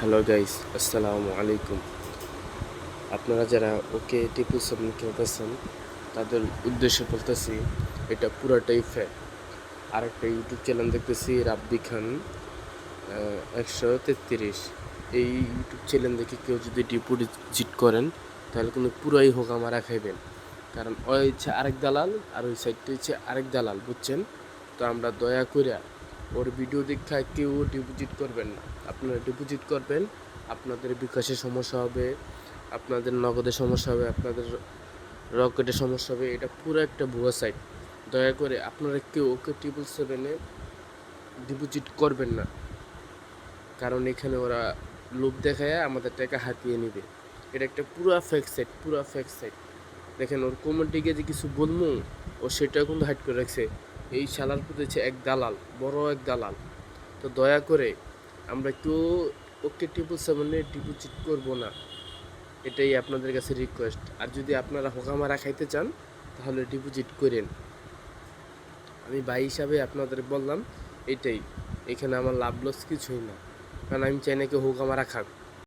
Hello guys আসসালামু আলাইকুম আপনারা যারা ওকে টিপু সেভেন খেলতেছেন তাদের উদ্দেশ্যে বলতেছি, এটা পুরাটাই ফ্যাক আরেকটা ইউটিউব চ্যানেল দেখতেছি, রাব্বি খান একশো তেত্রিশ। এই ইউটিউব চ্যানেল দেখে কেউ যদি ডিপোজিট করেন, তাহলে কিন্তু পুরাই হোক আমার খাইবেন কারণ ওই হচ্ছে আরেক দালাল, আর ওই সাইডটা হচ্ছে আরেক দালাল, বুঝছেন? তো আমরা দয়া করে ওর ভিডিও দীক্ষায় কেউ ডিপোজিট করবেন না। আপনারা ডিপোজিট করবেন, আপনাদের বিকাশের সমস্যা হবে, আপনাদের নগদের সমস্যা হবে, আপনাদের রকেটের সমস্যা হবে, এটা পুরো একটা ভুয়া সাইট দয়া করে আপনারা কেউ ওকে ট্রিপল সেভেনে ডিপোজিট করবেন না। কারণ এখানে ওরা লোভ দেখায়, আমাদের টাকা হাতিয়ে নেবে। এটা একটা পুরো ফেক সাইট পুরো ফেক সাইট দেখেন, ওর কমেন্টে গিয়ে যে কিছু বলব, ও সেটাও কিন্তু হাইড করে রাখছে। এই শালার প্রতি হচ্ছে এক দালাল, বড় এক দালাল। তো দয়া করে আমরা কেউ ওকে ট্রিপল সেভেনে ডিপোজিট করব না। এটাই আপনাদের কাছে রিকোয়েস্ট আর যদি আপনারা হোকামারা খাইতে চান, তাহলে ডিপোজিট করেন। আমি ভাই হিসাবে আপনাদের বললাম, এটাই। এখানে আমার লাভ লস কিছুই না। কারণ আমি চাই না কেউ হোকামারা খাক।